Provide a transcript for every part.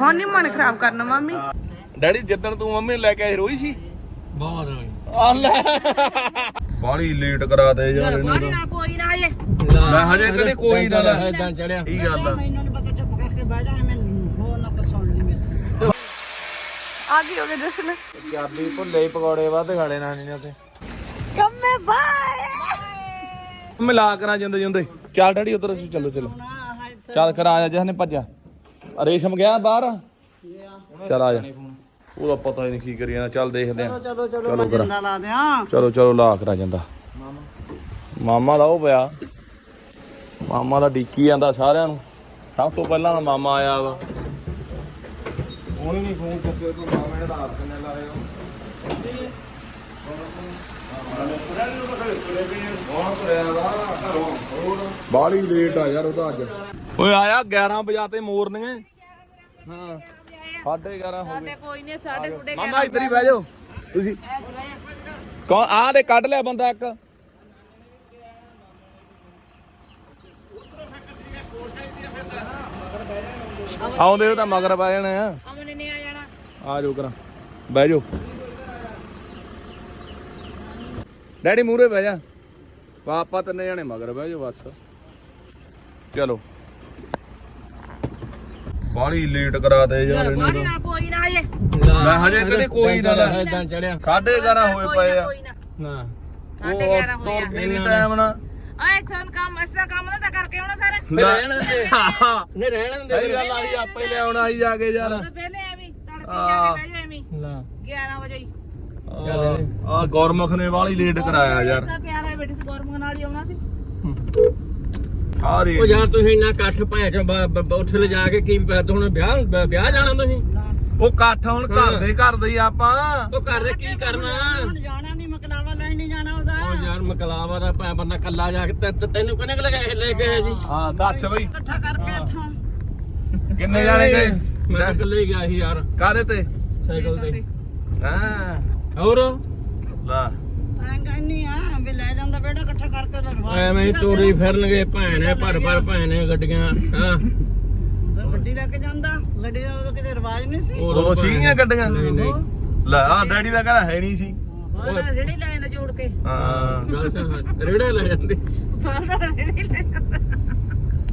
ਹੁਣ ਨਹੀਂ ਮਨ ਖਰਾਬ ਕਰਨਾ ਮਾਮੀ। ਡੈਡੀ ਜਿੱਦਣ ਤੂੰ ਮੰਮੀ ਨੂੰ ਲੈ ਕੇ ਆਈ ਰੋਈ ਸੀ? ਬਹੁਤ ਆ ਲੈ। ਬਾਲੀ ਲੇਟ ਕਰਾ ਦੇ ਯਾਰ ਇਹਨੂੰ। ਨਾ ਕੋਈ ਨਾ ਹਜੇ। ਲੈ ਹਜੇ ਕਦੇ ਕੋਈ ਨਾ ਲੈ। ਇਦਾਂ ਚੜਿਆ ਕੀ ਗੱਲ ਆ? ਮੈਨੂੰ ਨਹੀਂ ਪਤਾ ਚੁੱਪ ਕਰਕੇ ਬਹਿ ਜਾ ਐਵੇਂ ਹੋ ਨਾ ਕੁਛ ਸੁਣ ਲਈ ਮੇਰੇ ਆ ਗਈ ਹੋਗੇ ਜਸ਼ਨ। ਚਾਬੀ ਭੁੱਲੇ ਪਕੌੜੇ ਵੱਧ ਖਾਲੇ ਨਾਨੀ ਨੇ ਉੱਥੇ। ਕੰਮੇ ਬਾਏ। ਮਿਲਾ ਕਰਾਂ ਜਾਂਦੇ ਜਾਂਦੇ ਚੱਲ ਡੈਡੀ ਉਧਰ ਚਲੋ ਚਲੋ ਚੱਲ। ਕਰ ਆ ਜਾ ਜਸਨੇ ਭੱਜਾ ਆ ਰੇਸ਼ਮ ਗਿਆ ਬਾਹਰ? ਚੱਲ ਆ ਜਾ। ਉਹਦਾ ਪਤਾ ਹੀ ਨਹੀਂ ਕੀ ਕਰੀ ਜਾਂਦਾ ਚੱਲ ਦੇਖਦੇ ਆ ਚਲੋ ਚਲੋ ਚਲੋ ਕਰਾਂ। ਜਿੰਦਾ ਲਾ ਦਿਆਂ। ਚਲੋ ਚਲੋ ਲਾ ਕਰਾ ਜਾਂਦਾ। ਮਾਮਾ। ਦਾ ਉਹ ਪਿਆ। ਮਾਮਾ ਦਾ ਡੀਕੀ ਜਾਂਦਾ ਸਾਰਿਆਂ ਨੂੰ। ਸਭ ਤੋਂ ਪਹਿਲਾਂ ਤਾਂ ਮਾਮਾ ਆਇਆ ਵਾ। ਉਹਨੇ ਨਹੀਂ ਫੋਨ ਚੁੱਕਿਆ ਤੂੰ ਮਾਮੇ ਦਾ ਹੱਥ ਨੇ ਲਾਇਆ ਬਾਲੀ ਲੇਟ ਆ ਯਾਰ ਉਹ ਤਾਂ ਅੱਜ। ਓਏ ਆਇਆ 11 ਵਜੇ ਤੇ ਮੋਰਨਿੰਗ। ਹਾਂ। 11:30 ਹੋ ਗਏ। ਕੋਈ ਨਹੀਂ ਸਾਡੇ ਟੁੱਡੇ ਮਾਮਾ ਇੱਧਰ ਹੀ ਬਹਿ ਜਾਓ। ਤੁਸੀਂ। ਕੌਣ? ਆਹ ਦੇ ਕੱਢ ਲਿਆ ਬੰਦਾ ਇੱਕ। ਆਉਂਦੇ ਉਹ ਤਾਂ ਮਗਰ ਪੈ ਜਾਣਾ ਆ। ਅਮਨ ਨੇ ਆ ਜਾਣਾ। ਆ ਜਾਓ ਕਰਾਂ ਬਹਿ ਜਾਓ। ਡੈਡੀ ਮੂਰੇ ਬਹਿ ਜਾ। ਪਾਪਾ ਤਿੰਨੇ ਜਾਣੇ ਮਗਰ ਬਹਿ ਜਾਓ ਬਸ। ਚਲੋ। ਬਾਲੀ ਲੇਟ ਕਰਾ ਦੇ ਯਾਰ ਇਹਨੂੰ ਕੋਈ ਨਾ। ਕੋਈ ਨਾ ਹਜੇ। ਮੈਂ ਹਜੇ ਕਦੇ ਕੋਈ ਨਾ ਲੈ। ਇਦਾਂ ਚੜਿਆ। ਸਾਢੇ 11 ਹੋਏ ਪਏ ਆ। ਨਾ। ਨਾ। ਸਾਡੇ ਉਹ 11 ਹੋਏ ਆ। ਨਹੀਂ ਟਾਈਮ ਨਾ। ਓਏ ਤੁਹਾਨੂੰ ਕੰਮ ਅਸਦਾ ਕੰਮ ਨਾ ਤਾਂ ਕਰਕੇ ਆਉਣਾ ਸਾਰਾ। ਰਹਿਣ ਦੇ। ਨਹੀਂ ਰਹਿਣ ਦੇ। ਸਹੀ ਗੱਲ ਆਈ ਆਪੇ ਲਿਆਉਣਾ ਸੀ ਜਾ ਕੇ ਯਾਰ। ਪਹਿਲੇ ਐਵੇਂ ਤੜਕੇ ਜਾ ਕੇ ਬਹਿ ਜਾ ਐਵੇਂ ਲਾ 11 ਵਜੇ ਹੀ। ਆ ਗੌਰਮਖ ਨੇ ਵਾਲੀ ਲੇਟ ਕਰਾਇਆ ਯਾਰ। ਤਾਂ ਪਿਆਰ ਹੈ ਬੇਟੀ ਸੀ ਗੌਰਮੰਗ ਨਾਲ ਹੀ ਆਉਣਾ ਸੀ। ਸਾਰੀ ਉਹ ਯਾਰ ਤੁਸੀਂ ਇੰਨਾ ਇਕੱਠ ਭਾਇਆ ਚ ਉੱਥੇ ਲੈ ਜਾ ਕੇ ਕੀ ਹੁਣ ਵਿਆਹ ਵਿਆਹ ਜਾਣਾ ਤੁਸੀਂ? ਉਹ ਇਕੱਠ ਹੁਣ ਘਰ ਦੇ ਘਰ ਦੇ ਆਪਾਂ। ਉਹ ਘਰ ਦੇ ਕੀ ਕਰਨਾ? ਹੁਣ ਜਾਣਾ ਨਹੀਂ ਮਕਲਾਵਾ ਲੈਣ ਨਹੀਂ ਜਾਣਾ ਉਹਦਾ। ਉਹ ਯਾਰ ਮਕਲਾਵਾ ਦਾ ਭਾਵੇਂ ਬੰਦਾ ਕੱਲਾ ਜਾ ਕੇ ਤੈਨੂੰ ਕਿਹਨੇ ਕਿ ਲਗਾ ਲੈ ਕੇ ਆਏ ਸੀ? ਹਾਂ ਦੱਸ ਬਈ। ਇਕੱਠਾ ਕਰਕੇ ਇੱਥੋਂ। ਕਿੰਨੇ ਜਾਣੇ ਗਏ? ਮੈਂ ਇਕੱਲੇ ਹੀ ਗਿਆ ਸੀ ਯਾਰ। ਕਾਦੇ ਤੇ? ਸਾਈਕਲ ਤੇ। ਹਾਂ। ਹੋਰ? ਲਾ। ਐਂ ਕਹਿੰਨੀ ਆ ਬੇਟਾ ਇਕੱਠਾ ਕਰਕੇ ਤਾਂ ਰਿਵਾਜ ਐਵੇਂ ਹੀ ਤੋਰੀ ਫਿਰਨਗੇ ਭੈਣੇ ਭਰ ਭਰ ਭੈਣੇ ਗੱਡੀਆਂ ਹਾਂ। ਗੱਡੀ ਲੈ ਕੇ ਜਾਂਦਾ। ਗੱਡੀ ਦਾ ਉਦੋਂ ਕਿਤੇ ਰਿਵਾਜ ਨਹੀਂ ਸੀ। ਉਦੋਂ ਸੀਗੀਆਂ ਗੱਡੀਆਂ? ਨਹੀਂ ਨਹੀਂ। ਲੈ ਆ ਡੈਡੀ ਦਾ ਕਹਿੰਦਾ ਹੈ ਨਹੀਂ ਸੀ। ਉਹ ਜਿਹੜੀ ਲੈ ਜਾਂਦਾ ਜੋੜ ਕੇ। ਹਾਂ। ਗੱਲ ਸਹੀ ਰੇੜੇ ਲੈ ਜਾਂਦੇ। ਫਾੜਾ ਜਿਹੜੀ ਲੈ ਜਾਂਦਾ।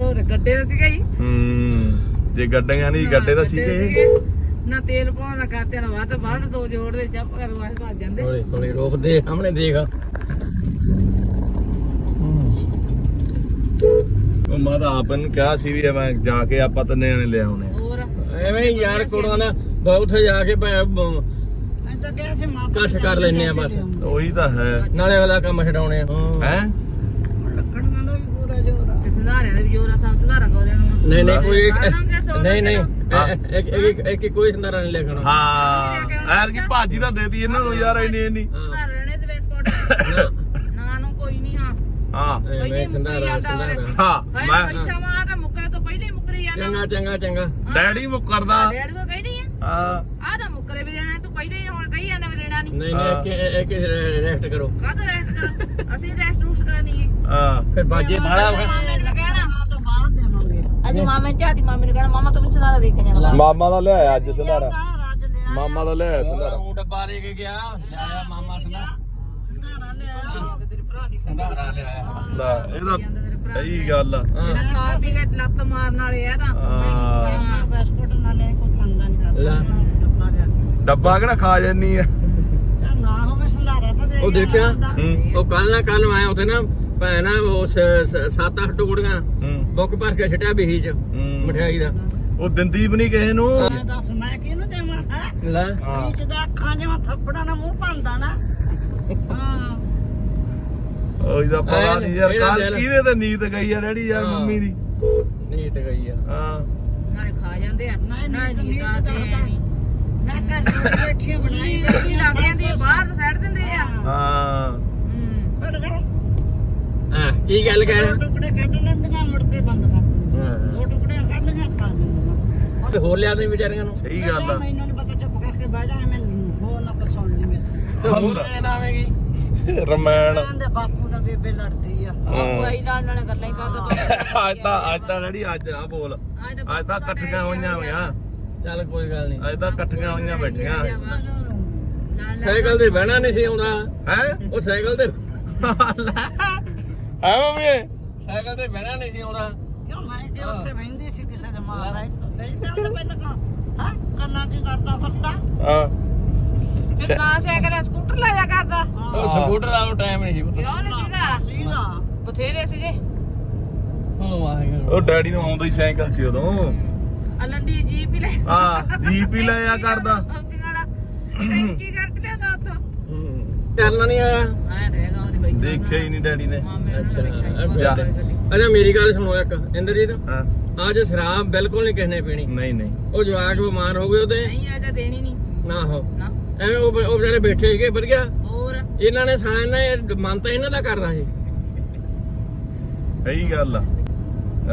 ਹੋਰ ਗੱਡੇ ਦਾ ਸੀਗਾ ਜੀ? ਹੂੰ ਜੇ ਗੱਡੀਆਂ ਨਹੀਂ ਗੱਡੇ ਤਾਂ ਸੀਗੇ। ਨਾ ਤੇਲ ਪਾਉਣ ਨਾ ਕਰਤੇ ਨਾ ਵਾਹ ਬਾਅਦ ਦੋ ਜੋੜ ਦੇ ਚੱਪ ਕਰਵਾ ਕੇ ਭੱਜ ਜਾਂਦੇ। ਹੌਲੀ ਹੌਲੀ ਰੋਕ ਦੇ ਸਾਹਮਣੇ ਦੇਖ। ਮੈਂ ਤਾਂ ਆਪ ਨੂੰ ਕਿਹਾ ਸੀ ਵੀ ਮੈਂ ਜਾ ਕੇ ਆਪਾਂ ਤਿੰਨੇ ਜਣੇ ਲੈ ਆਉਣੇ ਆ ਹੋਰ? ਐਵੇਂ ਹੀ ਯਾਰ ਕੋੜਾਂ ਨਾ ਉੱਥੇ ਜਾ ਕੇ ਭੈ- ਬ- ਮੈਂ ਤਾਂ ਕਿਹਾ ਸੀ ਮਾਂ ਇਕੱਠ ਕਰ ਲੈਨੇ ਆ ਬਸ। ਉਹੀ ਤਾਂ ਹੈ। ਨਾਲੇ ਵਾਲਾ ਕੰਮ ਛਡਾਉਣੇ ਆ। ਹੈ। ਲੱਕੜੀਆਂ ਦਾ ਵੀ ਪੂਰਾ ਜ਼ੋਰ ਆ। ਤੇ ਸੰਧਾਰਿਆਂ ਦੇ ਵੀ ਜੋਰ ਆ ਸਾਨੂੰ ਸੰਧਾਰਾ ਕੋ ਦੇਣਾ ਨਹੀਂ ਨਹੀਂ ਕੋਈ ਇੱਕ- ਨਹੀਂ ਨਹੀਂ। ਇੱਕ ਇੱਕ ਇੱਕ ਇੱਕ ਕੋਈ ਸੰਦਾਰਾ ਨਹੀਂ ਲਿਖਣਾ ਹਾਂ। ਐਰ ਕੀ ਭਾਜੀ ਤਾਂ ਦੇਤੀ ਇਹਨਾਂ ਨੂੰ ਯਾਰ ਇੰਨੀ ਇੰਨੀ। ਸੰਧਾਰੇ ਨੇ ਤੇ ਵੇਸਕੋਟ ਨਾ। ਹਾਂ। ਹਾਂ ਐਵੇਂ ਸੰਦਾਰਾ ਸੰਦਾਰਾ ਹਾਂ ਹਾਏ ਮੈਂ ਬੈਠਾ ਮਾਂ ਤਾਂ ਮੁੱਕਰੇ ਤੋਂ ਪਹਿਲੇ ਹੀ ਮੁੱਕਰੀ ਜਾਂਦਾ। ਚੰਗਾ ਚੰਗਾ ਚੰਗਾ। ਡੈਡੀ ਮੁਕਰਦਾ। ਡੈਡ ਕੋ ਕਹੀ ਨਹੀਂ ਆ। ਹਾਂ। ਆਹ ਤਾਂ ਮੁੱਕਰੇ ਵੀ ਦੇਣਾ ਤੂੰ ਪਹਿਲੇ ਹੀ ਹੁਣ ਕਹੀ ਜਾਂਦਾ ਵੀ ਦੇਣਾ ਨਹੀਂ ਨਹੀਂ ਨਹੀਂ ਇੱਕ ਇੱਕ ਰੈਸਟ ਕਰੋ। ਕਾਹਤੋਂ ਰੈਸਟ ਕਰ? ਅਸੀਂ ਰੈਸਟ ਰੂਸਟ ਕਰਨੀ ਹਾਂ। ਫਿਰ ਬਾਜੇ ਬਾਲਾ ਮਾਮੇ ਨੂੰ ਕਹਿਣਾ ਆ ਤਾਂ ਬਾਹਰ ਦੇਵਾਂਗੇ। ਅਸੀਂ ਮਾਮੇ ਨੂੰ ਚਾਹਤੀ ਮਾਮੇ ਨੂੰ ਕਹਿਣਾ ਮਾਮਾ ਤੂੰ ਵੀ ਸੰਧਾਰਾ ਦੇ ਕੇ ਜਾਣਾ। ਮਾਮਾ ਦਾ ਲਿਆਇਆ ਅੱਜ ਸੰਧਾਰਾ। ਮਾਮਾ ਦਾ ਲਿਆਇਆ ਸੰਧਾਰਾ। ਉਹ ਡੱਬਾ ਦੇ ਕੇ ਗਿਆ? ਲਿਆਇਆ ਮਾਮਾ ਸੰਦਾ ਸੰਧਾਰਾ ਲਿਆ। ਤੇਰੇ ਭਰਾ ਦੀ ਸੰਦਾਰਾ ਲਿਆਇਆ ਲੈ ਇਹਦਾ ਤੇਰੇ ਭਰਾ ਸਹੀ ਗੱਲ ਆ। ਜਿਹੜਾ ਖਾ ਪੀ ਕੇ ਲੱਤ ਮਾਰਨ ਵਾਲੇ ਆ ਤਾਂ। ਹਾਂ। ਬਿਸਕੁਟ ਨਾਲੇ ਕੋਈ ਖਾਂਦਾ ਨਹੀਂ ਲੈ। ਕਰਦਾ ਡੱਬਾ ਕਿਹੜਾ ਖਾ ਜਾਨੀ ਆ? ਨਾ ਹੋਵੇ ਸੰਧਾਰਾ ਤਾਂ ਦੇ ਉਹ ਦੇਖਿਆ? ਉਹ ਕੱਲ ਨਾ ਕੱਲ ਆਇਆ ਉੱਥੇ ਨਾ ਭੈਣਾ ਉਹ ਸੱਤ ਅੱਠ ਟੁਕੜੀਆਂ ਹੂੰ। ਬੁੱਕ ਭਰ ਕੇ ਛਟਿਆ ਬਹੀ ਚ। ਮਠਿਆਈ ਦਾ। ਉਹ ਦਿੰਦੀ ਵੀ ਨਹੀਂ ਕਿਸੇ ਨੂੰ? ਮੈਂ ਦੱਸ ਮੈਂ ਕਿਹਨੂੰ ਦੇਵਾਂ? ਲੈ। ਦਾ ਅੱਖਾਂ ਜਿਵੇਂ ਥੱਪੜਾ ਨਾਲ ਮੂੰਹ ਭੰਦਾ ਨਾ। ਹਾਂ। ਉਹੀ ਤਾਂ ਪਤਾ ਐਨ, ਨਹੀਂ ਯਾਰ ਇਹਦਾ ਕੱਲ ਦਿਲ। ਕਿਹਦੇ ਤੇ ਨੀਤ ਗਈ ਆ ਡੈਡੀ ਯਾਰ ਹਾਂ। ਮੰਮੀ ਦੀ? ਨੀਤ ਗਈ ਆ। ਹਾਂ। ਨਾਲੇ ਖਾ ਜਾਂਦੇ ਆ। ਨਹੀਂ, ਨਾ ਨਹੀਂ, ਦਾ ਨਹੀਂ, ਤੇ ਐਵੇਂ ਮੈਂ ਘਰ ਦੀ ਬੈਠੀਆਂ ਬਣਾਈ ਨੀਂਦ ਜੀ ਲੱਗ ਜਾਂਦੀ ਆ, ਬਾਹਰ ਸੱਟ ਦਿੰਦੇ ਆ। ਹਾਂ। ਹੂੰ। ਫੜ ਕਰ ਹਾਂ ਕੀ ਗੱਲ ਕਹਿ ਦੋ ਟੁਕੜੇ ਕੱਢ ਲੈਂਦੀਆਂ ਮੁੜ ਕੇ ਬੰਦ ਕਰ ਦਿੰਦੀਆਂ। ਰਿਹਾ ਦੋ ਟੁਕੜੇ ਕੱਢ ਲਈਆਂ ਖਾ ਲੈਂਦੀਆਂ। ਤੇ ਹੋਰ ਲਿਆ ਦੇ ਵਿਚਾਰੀਆਂ ਨੂੰ। ਸਹੀ ਗੱਲ ਆ। ਮੈਨੂੰ ਨਹੀਂ ਪਤਾ ਚੁੱਪ ਕਰਕੇ ਬਹਿ ਜਾ ਐਵੇਂ ਹੋ ਨਾ ਸੁਣ ਲਈ ਮੇਰੇ ਤੇ। ਹੋਰ ਲੈਣ ਆਵੇਂਗੀ ਰਮੈਣ ਬਾਪੂ ਨਾਲ ਬੇਬੇ ਲੜਦੀ ਆ। ਉਹ ਆਈ ਨਾਲ ਨਾਲ ਗੱਲਾਂ ਹੀ ਕਰਦਾ ਅੱਜ ਤਾਂ ਅੱਜ ਤਾਂ ਲੜੀ ਅੱਜ ਆ ਬੋਲ। ਅੱਜ ਤਾਂ ਇਕੱਠੀਆਂ ਹੋਈਆਂ ਹੋਈਆਂ। ਚੱਲ ਕੋਈ ਗੱਲ ਨਹੀਂ। ਅੱਜ ਤਾਂ ਇਕੱਠੀਆਂ ਹੋਈਆਂ ਬੈਠੀਆਂ। ਸਾਈਕਲ ਤੇ ਬਹਿਣਾ ਨਹੀਂ ਸੀ ਆਉਂਦਾ। ਹੈ? ਉਹ ਸਾਈਕਲ ਤੇ ਹੈ ਮੰਮੀ? ਸਾਈਕਲ ਤੇ ਬਹਿਣਾ ਨਹੀਂ ਸੀ ਆਉਂਦਾ। ਕਿਉਂ? ਮੈਂ ਜੇ ਉੱਥੇ ਬਹਿੰਦੀ ਸੀ ਕਿਸੇ ਦੇ ਮਾਂ ਨਾਲ। ਬੈਠਦਾ ਹੁੰਦਾ ਪਹਿਲਾਂ ਕਾ ਹਾਂ? ਕੰਨਾ ਕੀ ਕਰਦਾ ਫਿਰਦਾ? ਹਾਂ। ਤੇ ਨਾ ਸਾਈਕਲ ਸਕੂਟਰ ਲੈ ਜਾ ਕਰਦਾ। ਉਹ ਸਕੂਟਰ ਦਾ ਟਾਈਮ ਨਹੀਂ ਸੀ ਕਿਉਂ ਨਹੀਂ ਸੀਗਾ? ਸੀਗਾ। ਬਥੇਰੇ ਸੀਗੇ। ਉਹ ਵਾਹਿਗੁਰੂ। ਉਹ ਡੈਡੀ ਨੂੰ ਆਉਂਦਾ ਹੀ ਸਾਈਕਲ ਸੀ ਉਦੋਂ। ਅਲੰਡੀ ਜੀਪ ਹੀ ਲੈ ਆ ਜੀਪ ਹੀ ਲੈ ਆ ਕਰਦਾ। ਆਪਣੀ ਨਾਲ ਟੈਂਕੀ ਕੱਟ ਲਿਆ ਉੱਥੋਂ। ਹੂੰ। ਚੱਲਣਾ ਨਹੀਂ ਆਇਆ? ਆਇਆ ਰਹੇਗਾ ਉਹਦੇ ਬੈਠਾ ਦੇਖਿਆ ਹੀ ਨਹੀਂ ਡੈਡੀ ਨੇ। ਮਾਮੇ ਅੱਛਾ ਜਾ। ਅੱਛਾ ਮੇਰੀ ਗੱਲ ਸੁਣੋ ਇੱਕ। ਇੰਦਰਜੀਤ ਹਾਂ। ਅੱਜ ਸ਼ਰਾਬ ਬਿਲਕੁਲ ਨਹੀਂ ਕਿਸੇ ਨੇ ਪੀਣੀ। ਨਹੀਂ ਨਹੀਂ। ਉਹ ਜਵਾਕ ਬਿਮਾਰ ਹੋ ਗਏ ਉਹਦੇ। ਨਹੀਂ ਆ ਜਾ ਦੇਣੀ ਨਹੀਂ। ਨਾ ਹੋ। ਨਾ। ਐਵੇਂ ਉਹ ਉਹ ਵਿਚਾਰੇ ਬੈਠੇ ਸੀਗੇ ਵਧੀਆ। ਹੋਰ? ਇਹਨਾਂ ਨੇ ਸਾਇਨ ਨੇ ਮਨ ਤਾਂ ਇਹਨਾਂ ਦਾ ਕਰਦਾ ਸੀ। ਸਹੀ ਗੱਲ ਆ।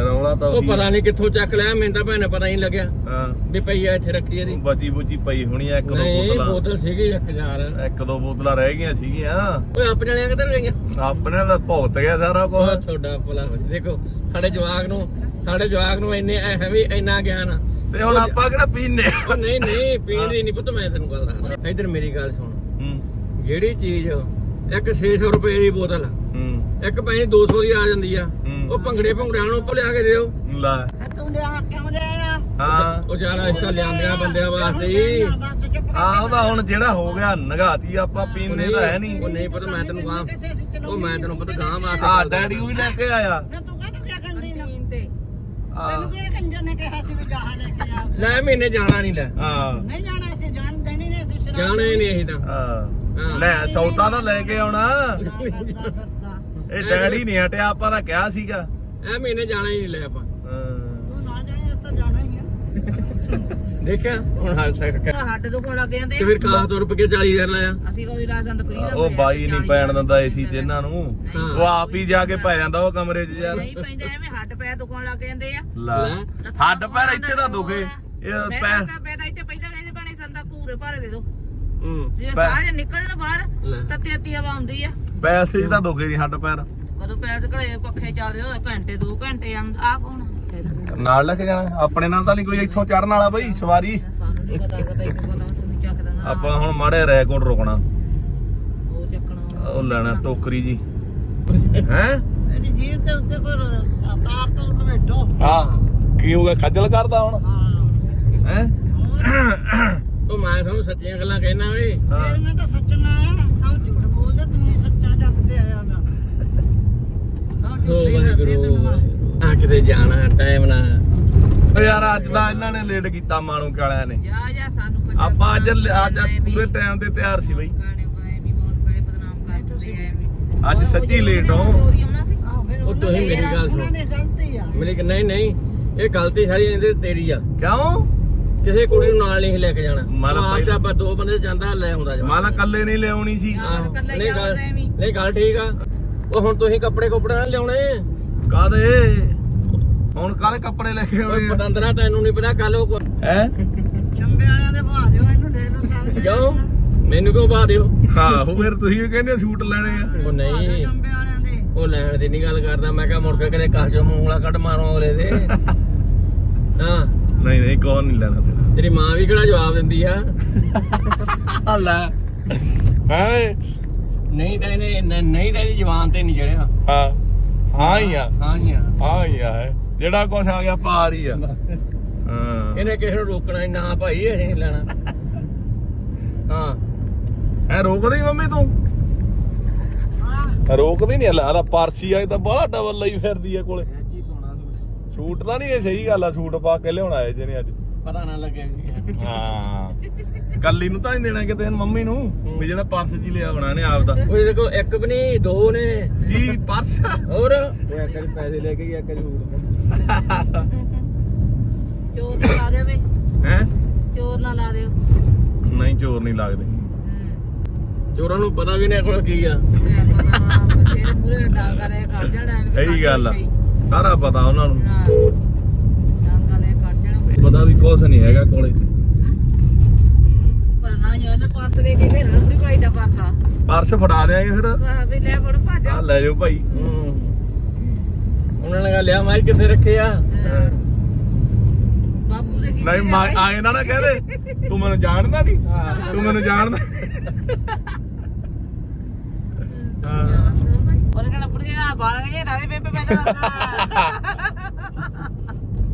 ਰੌਲਾ ਤਾਂ ਉਹ ਉਹੀ ਪਤਾ ਨਹੀਂ ਕਿੱਥੋਂ ਚੱਕ ਲਿਆ ਮੈਨੂੰ ਤਾਂ ਭੈਣੇ ਪਤਾ ਹੀ ਨਹੀਂ ਲੱਗਿਆ। ਹਾਂ। ਵੀ ਪਈ ਆ ਇੱਥੇ ਰੱਖੀ ਇਹਦੀ। ਬਚੀ ਬੁਚੀ ਪਈ ਹੋਣੀ ਆ ਇੱਕ ਦੋ ਨਹੀਂ ਬੋਤਲਾਂ। ਬੋਤਲ ਸੀਗੀ 1000 ਇੱਕ ਦੋ ਬੋਤਲਾਂ ਰਹਿ ਗਈਆਂ ਸੀਗੀਆਂ। ਓਏ ਆਪ ਜਣਿਆ ਕਿੱਧਰ ਗਈਆਂ? ਆਪਣੇ ਨਾਲ ਭੁਗਤ ਗਿਆ ਸਾਰਾ ਕੁਝ ਤੁਹਾਡਾ ਭਲਾ ਹੋਵੇ। ਦੇਖੋ ਸਾਡੇ ਜਵਾਕ ਨੂੰ ਸਾਡੇ ਜਵਾਕ ਨੂੰ ਇੰਨੇ ਐ ਵੀ ਇੰਨਾ ਗਿਆਨ ਆ। ਤੇ ਹੁਣ ਆਪਾਂ ਕਿਹੜਾ ਪੀਨੇ ਉਹ ਨਹੀਂ ਨਹੀਂ ਪੀਣ ਦੀ ਨਹੀਂ ਪੁੱਤ ਮੈਂ ਤੈਨੂੰ ਗੱਲ ਦੱਸਦਾ ਇੱਧਰ ਮੇਰੀ ਗੱਲ ਸੁਣ। ਹੂੰ। ਜਿਹੜੀ ਚੀਜ਼ ਇੱਕ 600 ਰੁਪਏ ਦੀ ਬੋਤਲ ਹੂੰ। ਇੱਕ ਪੈਸੇ 200 ਦੀ ਆ ਜਾਂਦੀ ਆ। ਉਹ ਭੰਗੜੇ ਭੰਗੜਿਆਂ ਨੂੰ ਉੱਪਰ ਲਿਆ ਕੇ ਦਿਓ। ਲੈ। ਤੂੰ ਲਿਆ ਕਿਉਂ ਲਿਆ ਹਾਂ। ਉਹ ਜ਼ਿਆਦਾ ਇਸ ਤਾਂ ਲਿਆਂਦਿਆਂ ਬੰਦਿਆਂ ਵਾਸਤੇ। ਹੀ ਬਸ ਚੁੱਪ ਆ ਉਹਦਾ ਹੁਣ ਜਿਹੜਾ ਹੋ ਗਿਆ ਨਗਾਤੀ ਆਪਾਂ ਪੀਨੇ ਤਾਂ ਹੈ ਉਹ ਨਹੀਂ ਨਹੀਂ ਪਤਾ ਮੈਂ ਤੈਨੂੰ ਗਾਂ ਉਹ ਮੈਂ ਤੈਨੂੰ ਪਤਾ ਗਾਂ ਆ। ਵਾਸਤੇ ਡੈਡੀ ਉਹ ਵੀ ਲੈ ਕੇ ਆਇਆ ਨਾ ਤੂੰ ਕਾਹਤੋਂ ਕਿਆ ਕਰਦੀ ਨਾ ਕੰਟੀਨ ਤੇ ਆ ਤੈਨੂੰ ਕਿਹੜੇ ਕੰਜਰ ਨੇ ਕਿਹਾ ਸੀ ਵੀ ਜਾਹ ਲੈ ਕੇ ਜਾ ਲੈ ਮਹੀਨੇ ਜਾਣਾ ਨਹੀਂ ਲੈ। ਆ ਨਹੀਂ ਜਾਣਾ ਸੀ ਜਾਣ ਦੇਣੀ ਨਹੀਂ ਸੀ ਸ਼ਰਾਬ ਜਾਣਾ ਹੀ ਨਹੀਂ ਅਸੀਂ ਤਾਂ। ਆ ਲੈ ਸੌਦਾ ਤਾਂ ਲੈ ਕੇ ਆਉਣਾ। ਕਰਦਾ ਕਰਦਾ ਇਹ ਡੈਡੀ ਨਹੀਂ ਹਟਿਆ ਆਪਾਂ ਤਾਂ ਕਿਹਾ ਸੀਗਾ। ਇਹ ਮਹੀਨੇ ਜਾਣਾ ਹੀ ਨਹੀਂ ਲੈ ਆਪਾਂ ਹਾਂ। ਤੂੰ ਨਾ ਜਾਣੀ ਇਸ ਤਾਂ ਜਾਣਾ ਹੀ ਆ ਦੇਖਿਆ ਹੁਣ ਹਾਲ ਸਕ ਹੱਡ ਦੁਖਣ ਲੱਗ ਜਾਂਦੇ ਤੇ ਫਿਰ ਕਾਹ ਤੋਂ ਰੁਪਏ 40000 ਲਾਇਆ? ਅਸੀਂ ਕੋਈ ਰਾਸ਼ਨ ਤਾਂ ਫ੍ਰੀ ਦਾ ਉਹ ਬਾਈ ਨਹੀਂ ਪੈਣ ਦਿੰਦਾ ਏਸੀ ਚ ਇਹਨਾਂ ਨੂੰ। ਹਾਂ। ਉਹ ਆਪ ਹੀ ਜਾ ਕੇ ਪੈ ਜਾਂਦਾ ਉਹ ਕਮਰੇ 'ਚ ਯਾਰ। ਨਹੀਂ ਪੈਂਦਾ ਐਵੇਂ ਹੱਡ ਪੈ ਦੁਖਣ ਲੱਗ ਜਾਂਦੇ ਆ। ਲੈ ਹੱਡ ਪੈਰ ਇੱਥੇ ਤਾਂ ਦੁਖੇ। ਇਹ ਮੈਂ ਪੈ ਤਾਂ ਮੈਂ ਤਾਂ ਇੱਥੇ ਪਹਿਲਾਂ ਕਹਿੰਦੇ ਬਣੇ ਸੰਦਾ ਘੂਰੇ ਭਾਰੇ ਦੇ ਦੋ। ਹੂੰ। ਜੇ ਪੈ- ਸਾਹ ਜੇ ਨਿਕਲ ਜਾਣ ਬਾਹਰ ਤਾਂ ਤੇਤੀ ਹਵਾ ਆਉਂਦੀ ਆ। ਪੈਸੇ ਤਾਂ ਦੁਖੇ ਨਹੀਂ ਹੱਡ ਪੈਰ। ਕਦੋਂ ਪੈਰ ਤੇ ਘਰੇ ਪੱਖੇ ਚੱਲਦੇ ਹੋ ਘੰਟੇ 2 ਘੰਟੇ ਆ ਕੌਣ? ਨਾਲ ਲੈ ਕੇ ਜਾਣਾ। ਆਪਣੇ ਨਾਲ ਤਾਂ ਨਹੀਂ ਕੋਈ ਇੱਥੋਂ ਚੜਨ ਵਾਲਾ ਬਈ ਸਵਾਰੀ। ਸਾਨੂੰ ਨਹੀਂ ਪਤਾ ਕਿ ਤੈਨੂੰ ਪਤਾ ਤੂੰ ਚੱਕਦਾ ਨਾ ਆਪਾਂ ਹੁਣ ਮਾੜੇ ਰੈਕੋਰਡ ਰੁਕਣਾ। ਉਹ ਚੱਕਣਾ ਉਹ ਲੈਣਾ ਟੋਕਰੀ ਜੀ। ਹੈ? ਜੀਭ ਦੇ ਉੱਤੇ ਕੋਈ ਤਾਰ ਤੋਂ ਲਵੇਟੋ ਹਾਂ। ਕੀ ਹੋ ਗਿਆ? ਖੱਜਲ ਕਰਦਾ ਹੁਣ। ਹਾਂ। ਹੈ? ਉਹ ਮੈਂ ਤੁਹਾਨੂੰ ਸੱਚੀਆਂ ਗੱਲਾਂ ਕਹਿਣਾ ਵੇ। ਤੇਰੀਆਂ ਤਾਂ ਸੱਚੀਆਂ ਆ ਸਭ ਝੂਠ ਬੋਲਦੇ ਤੂੰ ਹੀ ਸੱਚਾ ਜੱਗਦੇ ਆ ਨਾ ਸਭ ਹੋ ਝੂਠੇ ਹੀ ਕਰਦੇ ਵਾਹਿਗੁਰੂ ਤੈਨੂੰ ਆ ਕਿਤੇ ਜਾਣਾ ਟਾਈਮ ਨਾ। ਓ ਯਾਰ ਅੱਜ ਦਾ ਇਹਨਾਂ ਨੇ ਲੇਟ ਕੀਤਾ ਮਾਣੂ ਕਾਲਿਆਂ ਨੇ। ਜਾ ਜਾ ਸਾਨੂੰ ਕੁਝ ਆਪਾਂ ਅੱਜ ਅੱਜ ਪੂਰੇ ਟਾਈਮ ਤੇ ਤਿਆਰ ਸੀ ਬਈ। ਅੱਜ ਸੱਚੀ ਲੇਟ ਹੋ। ਉਹ ਤੁਸੀਂ ਮੇਰੀ ਗੱਲ ਸੁਣੋ। ਮੇਰੀ ਕਿ- ਨਹੀਂ ਨਹੀਂ ਇਹ ਗਲਤੀ ਸਾਰੀ ਇਹਦੇ ਤੇਰੀ ਆ। ਕਿਉਂ? ਕਿਸੇ ਕੁੜੀ ਨੂੰ ਨਾਲ ਨਹੀਂ ਲੈ ਕੇ ਜਾਣਾ। ਆਪ ਤਾਂ ਆਪਾਂ ਦੋ ਬੰਦੇ ਜਾਂਦਾ ਲੈ ਆਉਂਦਾ ਜਾ। ਮਾਲਾ ਕੱਲੇ ਨਹੀਂ ਲਿਆਉਣੀ ਸੀ। ਨਹੀਂ ਗੱਲ ਨਹੀਂ ਗੱਲ ਠੀਕ ਆ। ਉਹ ਹੁਣ ਤੁਸੀਂ ਕੱਪੜੇ ਕੁਪੜੇ ਨਾ ਲਿਆਉਣੇ। ਕਾਦੇ ਹੁਣ ਕਾਲੇ ਕੱਪੜੇ ਲੈ ਕੇ ਆਉਣੇ ਪਤੰਦਰਾ ਤੈਨੂੰ ਨਹੀਂ ਪਤਾ ਕੱਲ ਉਹ ਹੈ? ਚੰਬੇ ਵਾਲਿਆਂ ਦੇ ਭਾ ਦਿਓ ਇਹਨੂੰ ਲੈ ਲਓ ਸਾਰੇ ਕਿਉਂ ਮੈਨੂੰ ਕਿਉਂ ਪਾ ਦਿਓ? ਆਹੋ ਫਿਰ ਤੁਸੀਂ ਵੀ ਕਹਿੰਦੇ ਸੂਟ ਲੈਣੇ ਆ। ਉਹ ਨਹੀਂ। ਚੰਬੇ ਵਾਲਿਆਂ ਦੇ। ਉਹ ਲੈਣ ਦੀ ਨਹੀਂ ਗੱਲ ਕਰਦਾ ਮੈਂ ਕਿਹਾ ਮੁੜ ਕੇ ਕਦੇ ਕਾਸ਼ੋ ਮੂੰਗਲਾ ਕੱਢ ਮਾਰੋ ਅਗਲੇ ਦੇ। ਹਾਂ। ਨਹੀਂ ਨਹੀਂ ਕੌਣ ਨਹੀਂ ਲੈਣਾ ਤੇਰਾ। ਤੇਰੀ ਮਾਂ ਵੀ ਕਿਹੜਾ ਜਵਾਬ ਦਿੰਦੀ ਆ? ਆ ਲੈ। ਹੈ ਨਹੀਂ ਤਾਂ ਇਹਨੇ ਨ- ਨਹੀਂ ਤਾਂ ਇਹਦੀ ਜ਼ਬਾਨ ਤੇ ਨਹੀਂ ਚੜਿਆ। ਹਾਂ। ਹਾਂ ਹੀ ਆ। ਹਾਂ ਜੀ ਹਾਂ ਹਾਂ ਹੀ ਆ ਹੈ। ਜਿਹੜਾ ਕੁਛ ਆ ਗਿਆ ਪਾਰ ਹੀ ਆ। ਹਾਂ। ਇਹਨੇ ਕਿਸੇ ਨੂੰ ਰੋਕਣਾ ਹੀ ਨਾ ਭਾਈ ਇਹ ਨਹੀਂ ਲੈਣਾ। ਹਾਂ। ਐ ਰੋਕਦੀ ਮੰਮੀ ਤੂੰ? ਹਾਂ ਰੋਕਦੀ ਨਹੀਂ ਲਾ ਦਾ ਪਾਰਸੀ ਆਏ ਤਾਂ ਬੜਾ ਡਬਲ ਲਈ ਫਿਰਦੀ ਆ ਕੋਲੇ। ਸੂਟ। ਤਾਂ ਨਹੀਂ ਇਹ ਸਹੀ ਗੱਲ ਆ ਸੂਟ ਪਾ ਕੇ ਲਿਆਉਣਾ ਆਏ ਜਿਹਨੇ ਅੱਜ। ਪਤਾ ਨਾ ਲੱਗੇ ਵੀ ਹਾਂ। ਕੱਲੀ ਨੂੰ ਤਾਂ ਨਹੀਂ ਦੇਣਾ ਕਿਤੇ ਮੰਮੀ ਨੂੰ ਵੀ ਜਿਹੜਾ ਪਰਸ ਜੀ ਲਿਆ ਹੋਣਾ ਨੇ ਆਪ ਦਾ। ਉਹ ਦੇਖੋ ਇੱਕ ਵੀ ਨਹੀਂ ਦੋ ਨੇ। ਕੀ ਪਰਸ? ਹੋਰ? ਪੈਸੇ ਲੈ ਕੇ ਗਿਆ ਕਿ। ਚੋਰ ਨਾ ਲਾ ਦੇਵੇ। ਹੈ? ਚੋਰ ਨਾ ਲਾ ਦਿਓ। ਨਹੀਂ ਚੋਰ ਨਹੀਂ ਲੱਗਦੇ। ਚੋਰਾਂ ਨੂੰ ਪਤਾ ਵੀ ਨਹੀਂ ਕੋਲ ਕੀ ਆ। ਪੂਰੇ ਡਾਂਗਾ ਦੇ ਕੱਢ ਜਾਣਾ ਇਹੀ ਗੱਲ ਆ। ਸਾਰਾ ਪਤਾ ਉਹਨਾਂ ਨੂੰ। ਨਾ ਡਾਂਗਾ ਦੇ ਕੱਢ ਜਾਣਾ ਪਤਾ ਵੀ ਕੁਛ ਨਹੀਂ ਹੈਗਾ ਕੋਲੇ। ਪਰ ਨਾ ਜੋ ਨਾ ਪਾਸ ਦੇ ਕੇ ਘਰ ਰੁੜੀ ਕੋਈ ਦਾ ਪਾਸਾ ਪਰਸ ਫੜਾ ਦੇਾਂਗੇ ਫਿਰ। ਆ ਵੀ ਲੈ ਫੜ ਭੱਜ। ਆ ਲੈ ਜਾਓ ਭਾਈ। ਹੂੰ। ਉਹਨਾਂ ਨੇ ਲਿਆ ਮਾਈ ਕਿੱਥੇ ਰੱਖੇ ਆ? ਬਾਪੂ ਦੇ ਕੀ ਨਹੀਂ ਮੈਂ ਆਏ? ਨਾ ਨਾ ਕਹਦੇ ਤੂੰ ਮੈਨੂੰ ਜਾਣਦਾ ਨਹੀਂ ਤੂੰ ਮੈਨੂੰ ਜਾਣਦਾ। ਹਾਂ। ਉਹਨੇ ਕਹਣਾ ਪੁੜੇ ਆ ਬਾਲ ਗਏ ਨਾ ਦੇ ਬੇਬੇ ਮੈਂ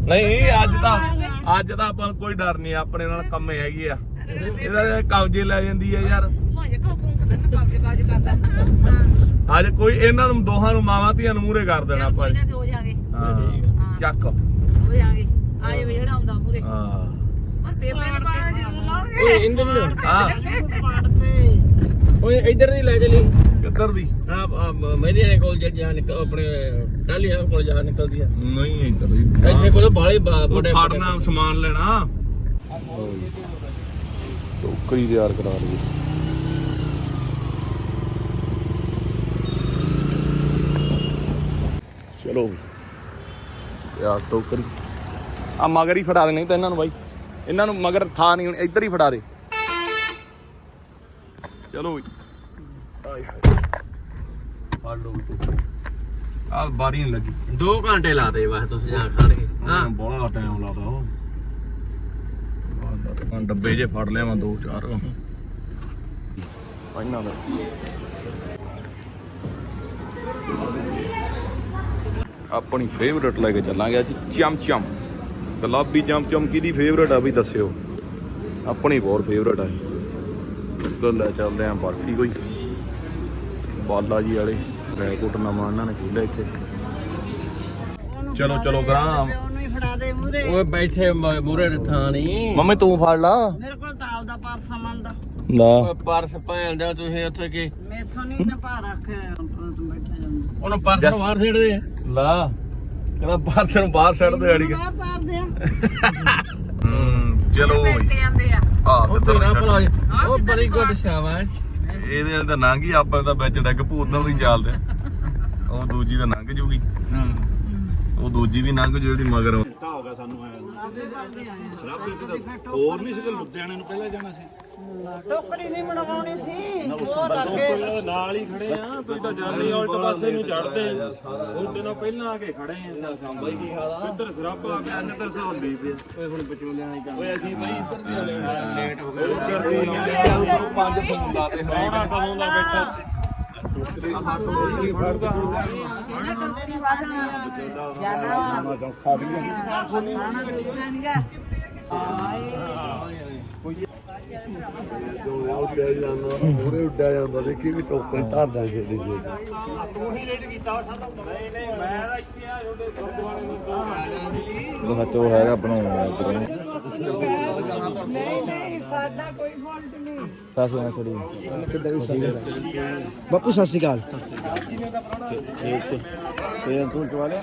ਨਹੀਂ ਅੱਜ ਤਾਂ ਅੱਜ ਤਾਂ ਆਪਾਂ ਨੂੰ ਕੋਈ ਡਰ ਨਹੀਂ ਆਪਣੇ ਨਾਲ ਕੰਮੇ ਹੈਗੇ ਆ। ਇਹਦਾ ਕਬਜ਼ੇ ਲੈ ਜਾਂਦੀ ਆ ਯਾਰ। ਮੋਜੇ ਕੋ ਫੋਨ ਕਰਦਾ ਹਾਂ। ਅੱਜ ਕੋਈ ਇਹਨਾਂ ਨੂੰ ਦੋਹਾਂ ਨੂੰ ਮਾਵਾਂ ਧੀਆਂ ਨੂੰ ਮੂਹਰੇ ਕਰ ਦੇਣਾ ਆਪਾਂ ਕੋਈ ਨਾ ਹੋ ਜਾਗੇ। ਹਾਂ ਚੱਕ। ਹੋ ਜਾਗੇ। ਆਏ ਵੀ ਜਿਹੜਾ ਆਉਂਦਾ ਪੂਰੇ ਹਾਂ। ਪਰ ਬੇਬੇ ਦੇ ਬਾਲ ਜ਼ਰੂਰ ਲਾਉਣਗੇ ਓਏ ਇੰਦਰ ਨੂੰ ਹਾਂ। ਪੜਦੇ ਓਏ ਇੱਧਰ ਦੀ ਲੈ ਚਲੀ। ਕਿੱਧਰ ਦੀ? ਆ ਮਹਿੰਦੀ ਕੋਲ ਜਾ ਨਿਕਲ ਆਪਣੇ ਟਾਲੀਆਂ ਕੋਲ ਜਾ ਨਿਕਲਦੀ ਆ। ਨਹੀਂ ਇੱਧਰ ਦੀ। ਇੱਥੇ ਕੋਲ ਬਾਲੇ ਬੜੇ ਫੜਨਾ ਸਮਾਨ ਲੈਣਾ। ਟੋਕਰੀ ਤਿਆਰ ਕਰਾ ਲਈ। ਚਲੋ ਯਾਰ ਟੋਕਰੀ। ਆ ਮਗਰ ਹੀ ਫੜਾ ਦੇ ਨਹੀਂ ਤਾਂ ਇਹਨਾਂ ਨੂੰ ਬਾਈ। ਇਹਨਾਂ ਨੂੰ ਮਗਰ ਥਾ ਨਹੀਂ ਹੁਣ ਇੱਧਰ ਹੀ ਫੜਾ ਦੇ। ਚਲੋ ਵੀ। ਆਏ ਹਾਏ। ਫੜ ਲਓ ਵੀ ਟੋਕਰੀ। ਆ ਬਾਰੀ ਨਹੀਂ ਲੱਗੀ। 2 ਘੰਟੇ ਲਾਤੇ ਬਸ ਤੁਸੀਂ ਜਾ ਖੜ ਕੇ ਹਾਂ ਬੜਾ ਟਾਈਮ ਲਾਦਾ ਉਹ। ਹਾਂ ਡੱਬੇ ਜੇ ਫੜ ਲਿਆ ਮੈਂ ਦੋ ਚਾਰ। ਇਹਨਾਂ ਦਾ ਆਪਣੀ ਫੇਵਰਟ ਲੈ ਕੇ ਚੱਲਾਂਗੇ ਅੱਜ ਚਮਚਮ। ਗੁਲਾਬੀ ਚਮਚਮ ਕਿਹਦੀ ਫੇਵਰਟ ਆ ਵੀ ਦੱਸਿਓ। ਆਪਣੀ ਬਹੁਤ ਫੇਵਰਟ ਆ ਇਹ। ਲੈ ਚੱਲਦੇ ਆਂ ਬਰਫੀ ਕੋਈ। ਬਾਲਾ ਜੀ ਵਾਲੇ ਰੈਕੋਟ ਨਵਾਂ ਇਹਨਾਂ ਨੇ ਖੋਲਿਆ ਇੱਥੇ। ਚਲੋ ਚਲੋ ਕਰਾਂ ਉਹਨੂੰ ਹੀ ਫੜਾ ਦੇ ਮੂਰੇ ਓਏ ਬੈਠੇ ਮੂਰੇ ਥਾਂ ਨਹੀਂ ਮੰਮੀ ਤੂੰ ਫੜ ਲਾ। ਮੇਰੇ ਕੋਲ ਤਾਂ ਆਪਦਾ ਪਰਸ ਮੰਨਦਾ ਨਾ। ਓਏ ਪਰਸ ਭੈਣ ਦਾ ਤੁਸੀਂ ਉੱਥੇ ਕੀ? ਮੈਥੋਂ ਨਹੀਂ ਨਾ ਭਾ ਰੱਖਿਆ ਆਪਣਾ ਤੂੰ ਬੈਠਾ ਜਾਂਦਾ। ਉਹਨੂੰ ਪਰਸ ਨੂੰ ਬਾਹਰ ਛੱਡਦੇ ਆ। ਲਾ। ਕਹਿੰਦਾ ਬਾਹਰ ਨੂੰ ਬਾਹਰ ਸੱਟ ਦੇ ਅੜੀ ਬਾਹਰ ਤਾਰ ਦੇ ਹੂੰ ਚਲੋ ਬੈਠ ਕੇ ਜਾਂਦੇ ਆ। ਆ ਉਹ ਤੇਰਾ ਭਲਾ ਉਹ ਬੜੀ ਗੁੱਡ ਸ਼ਾਬਾਸ਼। ਇਹਦੇ ਵਾਲੇ ਤਾਂ ਲੰਘ ਹੀ ਆਪਾਂ ਤਾਂ ਵਿੱਚ ਡੱਗ ਭੂਤਲ ਦੀ। ਚੱਲਦੇ ਉਹ ਦੂਜੀ ਤਾਂ ਲੰਘ ਜੂਗੀ। ਉਹ ਦੂਜੀ ਵੀ ਲੰਘ ਜੂ ਜਿਹੜੀ ਮਗਰ। ਟੋਕਰੀ ਨਹੀਂ ਬਣਾਉਣੀ ਸੀ ਉਹ ਲੱਗੇ ਨਾਲ ਹੀ ਖੜੇ ਆ ਤੁਸੀਂ ਤਾਂ ਜਾਂਦੇ ਉਲਟ ਪਾਸੇ ਨੂੰ ਚੜਦੇ ਤੁਹਾਡੇ ਨਾਲ ਪਹਿਲਾਂ ਆ ਕੇ ਖੜੇ ਆ ਬਾਈ ਕੀ ਹਾਲ ਆ ਇੱਧਰ ਸਰਾਬਾ ਆ ਗਿਆ ਇੱਧਰ ਸਹੌਲੀ ਪਿਆ ਓਏ ਹੁਣ ਵਿਚੋਲਿਆਂ ਵਾਲੀ ਕੰਮ ਓਏ ਅਸੀਂ ਬਾਈ ਇੱਧਰ ਦੀ ਲੇਟ ਹੋ ਗਏ ਪੰਜ ਫੋਨ ਲਾਤੇ ਕੌਣਾ ਕਦੋਂ ਦਾ ਬੈਠਾ ਜਾਨਾ ਖਾ ਵੀ ਖਾਣਾ ਜ਼ਰੂਰ ਨਹੀਂਗਾ ਪੂਰੇ ਉੱਡਿਆ ਜਾਂਦਾ ਦੇਖੀ ਵੀ ਟੋਕਰੀ ਧਰਦਾ ਛੇੜੀ ਛੇੜੀ ਬਹਚੋ ਹੈਗਾ ਬਣਾਉਣਾ ਇਧਰੋਂ ਨਹੀਂ ਸਾਡਾ ਕੋਈ ਫਾਲਟ ਨਹੀਂ ਸਾਸੂ ਨਾਲ ਸੜੀ। ਬਾਪੂ ਸਤਿ ਸ਼੍ਰੀ ਅਕਾਲ। ਤੇ ਤੂੰ ਚਵਾ ਲਿਆ?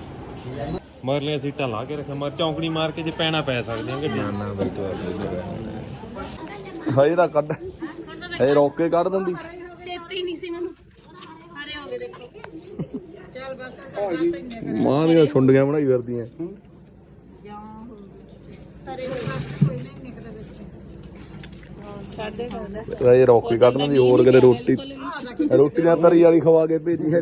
ਮਰਲੀਆਂ ਸੀਟਾਂ ਲਾ ਕੇ ਰੱਖਿਆ। ਮਰ ਚੌਂਕੜੀ ਮਾਰ ਕੇ ਜੇ ਪੈਣਾ ਪੈ ਸਕਦੇ ਆ ਗੱਡੀ ਹਜੇ ਤਾਂ ਕੱਢ। ਹਜੇ ਰੋਕ ਕੇ ਕੱਢ ਦਿੰਦੀ। ਛੇਤੀ ਨਹੀਂ ਸੀ ਮੈਨੂੰ। ਸਾਰੇ ਹੋ ਗਏ ਦੇਖੋ। ਮਾਂ ਦੀਆਂ ਛੁੰਡੀਆਂ ਬਣਾਈ ਫਿਰਦੀਆਂ। ਹਜੇ ਰੋਕ ਕੇ ਕੱਢ ਦਿੰਦੀ ਹੋਰ ਕਿਤੇ ਰੋਟੀ ਰੋਟੀ ਨਾਲ ਤਰੀ ਵਾਲੀ ਖਵਾ ਕੇ ਭੇਜੀ ਹੈ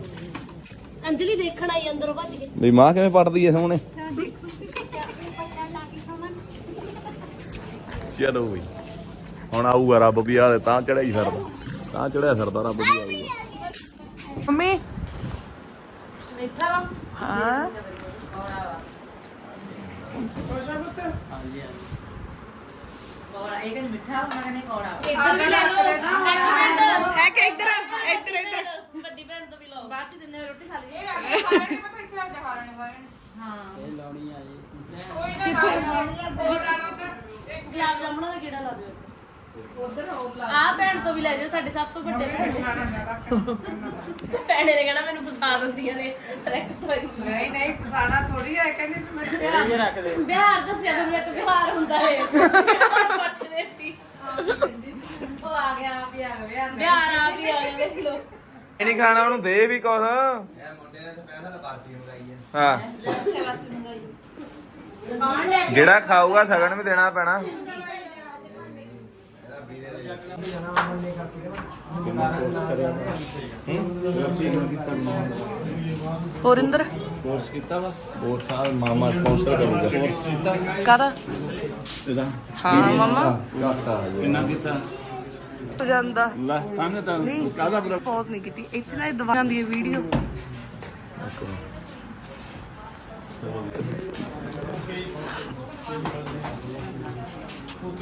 ਅੰਜਲੀ ਦੇਖਣ ਆਈ ਅੰਦਰੋਂ ਭੱਜ ਕੇ ਵੀ ਮਾਂ ਕਿਵੇਂ ਪੜਦੀ ਐ ਸੋਹਣੇ? ਚਲੋ ਬਈ। ਹੁਣ ਆਊਗਾ ਰੱਬ ਵੀ ਆਲੇ ਤਾਂ ਚੜਿਆ ਹੀ ਫਿਰਦਾ। ਤਾਂ ਚੜਿਆ ਫਿਰਦਾ ਰੱਬ ਵੀ ਆਊਗਾ। ਮੰਮੀ। ਮਿੱਠਾ ਵਾ। ਹਾਂ। ਕੋੜਾ ਇਹ ਕਹਿੰਦੇ ਮਿੱਠਾ ਉਹਨਾਂ ਕਹਿੰਦੇ ਕੋੜਾ ਇੱਧਰ ਵੀ ਲੈ ਲਓ। ਇੱਕ ਮਿੰਟ ਹੈ ਕਿ ਇੱਧਰ। ਇੱਧਰ ਇੱਧਰ। ਵੱਡੀ ਭੈਣ ਤੋਂ ਵੀ ਲਓ। ਬਾਅਦ ਚ ਦਿੰਦੇ ਰੋਟੀ ਖਾ ਲਈ। ਗੁਲਾਬ ਜਾਮਣਾ ਦਾ ਕਿਹੜਾ ਲਾ ਦਿਓ ਉਧਰ ਆ ਭੈਣ ਤੋਂ ਵੀ ਲੈ ਜਾਓ ਸਾਡੇ ਸਭ ਤੋਂ ਵੱਡੇ ਭੈਣ। ਨੇ ਭੈਣੇ ਨੇ ਕਹਿਣਾ ਮੈਨੂੰ ਪਸੰਦ ਹੁੰਦੀਆਂ ਨੇ ਇੱਕ ਵਾਰੀ ਨਹੀਂ ਨਹੀਂ ਫਸਾਣਾ ਥੋੜੀ ਹੈ ਕਹਿੰਦੀ ਸੀ ਮੈਂ ਇਹ ਰੱਖ ਦੇ। ਬਿਹਾਰ ਦੱਸਿਆ ਦੁਨੀਆ ਤੋਂ ਬਿਹਾਰ ਹੁੰਦਾ ਹੈ। ਪੁੱਛਦੇ ਸੀ। ਉਹ ਆ ਗਿਆ ਆ ਵੀ ਆ ਗਿਆ ਬਿਹਾਰ ਆ ਵੀ ਆ ਗਿਆ ਵੇਖ ਲਓ। ਇਹ ਨਹੀਂ ਖਾਣਾ ਉਹਨੂੰ ਦੇ ਵੀ ਕੁਛ। ਹਾਂ। ਜਿਹੜਾ ਖਾਊਗਾ ਸਗਨ ਵੀ ਦੇਣਾ ਪੈਣਾ। ਹੋਰਿੰਦਰ ਕੋਰਸ ਕੀਤਾ ਵਾ? ਕੋਰਸ ਸਾਲ ਮਾਮਾ ਸਪਾਂਸਰ ਕਰੂਗਾ। ਕੋਰਸ ਕੀਤਾ ਕਾਦਾ ਇਹਦਾ ਹਾਂ ਮਮਾ ਕਿੰਨਾ ਕੀਤਾ ਹੋ ਜਾਂਦਾ ਲੈ ਤਾਂ ਤਾਂ ਕਾਹਦਾ ਬਰਾ ਬਹੁਤ ਨਹੀਂ ਕੀਤੀ ਇੱਥੇ ਨਾ ਇਹ ਦਵਾਈਆਂ ਦੀ ਵੀਡੀਓ ਉਹ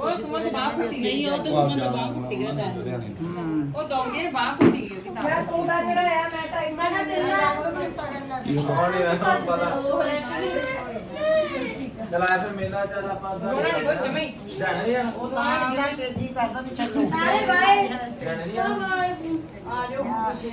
ਉਹ ਸੁਮਨ ਦੀ ਬਾਹ ਫੁੱਟੀ ਨਹੀਂ ਉਹ ਤੇ ਸੁਮਨ ਦੀ ਬਾਹ ਫੁੱਟੀ ਗਿਆ ਤਾਂ। ਉਹ ਦੌੜਦੀ ਨੇ ਬਾਹ ਫੁੱਟੀ ਗਈ ਉਹਦੀ ਤਾਂ। ਚਲਾ ਫਿਰ ਮੇਲਾ ਚੱਲ ਆਪਾਂ ਉਹਨਾਂ ਨੇ ਕੋਈ ਜਮਈ ਜਾਣੇ ਆ। ਉਹ ਤਾਂ ਜਿਹੜਾ ਤੇਜੀ ਕਰਦਾ ਵੀ ਚੱਲੋ। ਸਾਰੇ ਬਾਏ। ਜਾਣੇ ਆ। ਆ ਜਾਓ ਤੁਸੀਂ।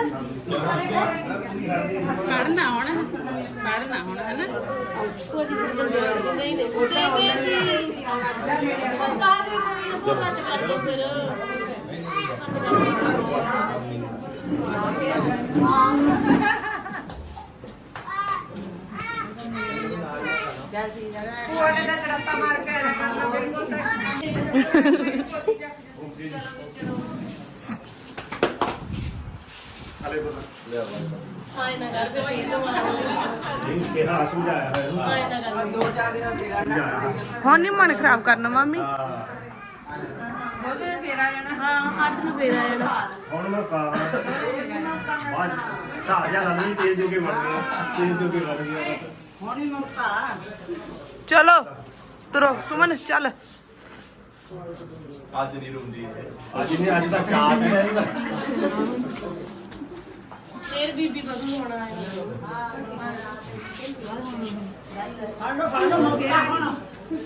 ਪੜਨਾ ਹੁਣ ਪੜਨਾ ਹੁਣ ਹੈ ਨਾ ਨਹੀਂ ਨਹੀਂ ਲੈ ਗਏ ਸੀ ਕਾਹਦੇ ਕੋਲ ਘੱਟ ਕਰ ਦੋ ਫਿਰ ਆਏ ਨਾ ਕਰ ਬੇ ਭਾਈ ਨੂੰ ਕਿਹਾ ਸਮਝਾਇਆ ਹੁਣ ਨਹੀਂ ਮਨ ਖਰਾਬ ਕਰਨਾ ਮੰਮੀ? ਹੁਣ ਮੈਂ ਜਾ ਗਿਆ ਗਿਆ ਚਲੋ ਤੁਰੋ ਸੁਮਨ ਚੱਲ। ਅੱਜ ਨਹੀਂ ਰੁੰਦੀ ਅੱਜ ਨਹੀਂ ਅੱਜ ਦਾ ਚਾਹ ਤੇ ਨਹੀਂ ਫੇਰ ਬੀਬੀ ਬਦੂ ਹੋਣਾ ਹੈ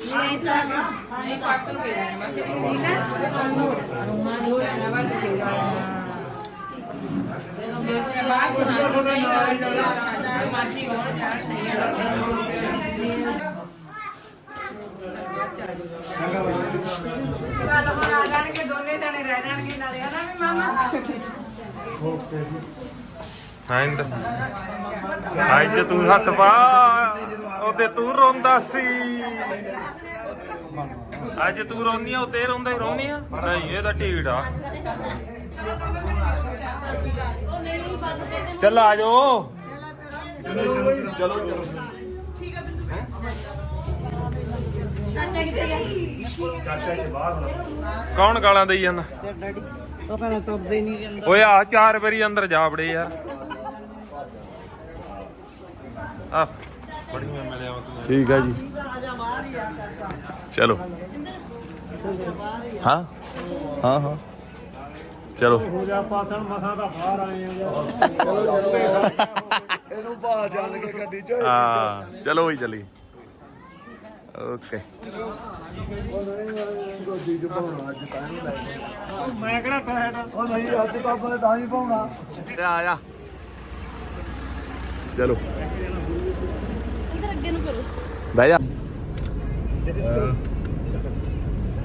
ਨਹੀਂ ਪਾਰਸਲ ਫੇਰ ਆ ਜਾਣਾ ਬਸ ਠੀਕ ਹੈ? ਉਹ ਰਹਿਣਾ ਵੱਲ ਤੇ ਫੇਰ ਆ ਜਾਣਾ ਬਾਅਦ ਚ ਹਾਂ ਸਹੀ ਗੱਲ ਮਾਚੀ ਹੋਣ ਜਾਣ ਸਹੀ ਹੈ ਚੱਲ ਹੁਣ ਆ ਜਾਣਗੇ ਦੋਨੇ ਜਣੇ ਰਹਿ ਜਾਣਗੇ ਨਾਲੇ ਹਨਾ ਵੀ ਮਾਮਾ? ਹੈਂਡ ਅੱਜ ਤੂੰ ਹੱਸ ਪਾ ਉਹਦੇ ਤੂੰ ਰੋਂਦਾ ਸੀ। ਅੱਜ ਤੂੰ ਰੋਂਦੀ ਆ ਉਹ ਤੇ ਰੋਂਦਾ ਹੀ ਆ। ਨਹੀਂ ਇਹ ਤਾਂ ਢੀੜ ਆ। ਚੱਲ ਆ ਜਾਓ। ਕੌਣ ਗਾਲਾਂ ਦੇਈ ਜਾਂਦਾ? ਉਹ ਕਹਿੰਦਾ ਤੁਰਦੇ ਨਹੀਂ ਜਾਂਦਾ। ਓਏ ਆ ਚਾਰ ਵਾਰੀ ਅੰਦਰ ਜਾ ਵੜੇ ਯਾਰ। ਆ। ਬੜੀਆਂ ਮਿਲਿਆ ਵਾ ਠੀਕ ਆ ਜੀ। ਚਲੋ। ਹਾਂ ਹਾਂ ਹਾਂ। ਚਲੋ। ਹੋ ਜਾ ਪਾਸਣ ਮਸਾਂ ਦਾ ਬਾਹਰ ਆਏ ਆ ਇਹਨੂੰ ਬਾਹਰ ਚੱਲ ਕੇ ਗੱਡੀ ਚ ਹਾਂ ਚਲੋ ਵੀ ਚਲੀ ਓਕੇ। ਮੈਂ ਕਿਹੜਾ ਟਾਇਰ ਉਹ ਨਹੀਂ ਅੱਜ ਤਾਂ ਆਪਣੇ ਤਾਂ ਹੀ ਪਾਉਣਾ ਆ ਜਾ ਚਲੋ। ਅੱਗੇ ਨੂੰ ਕਰੋ। ਬਹਿ ਜਾ।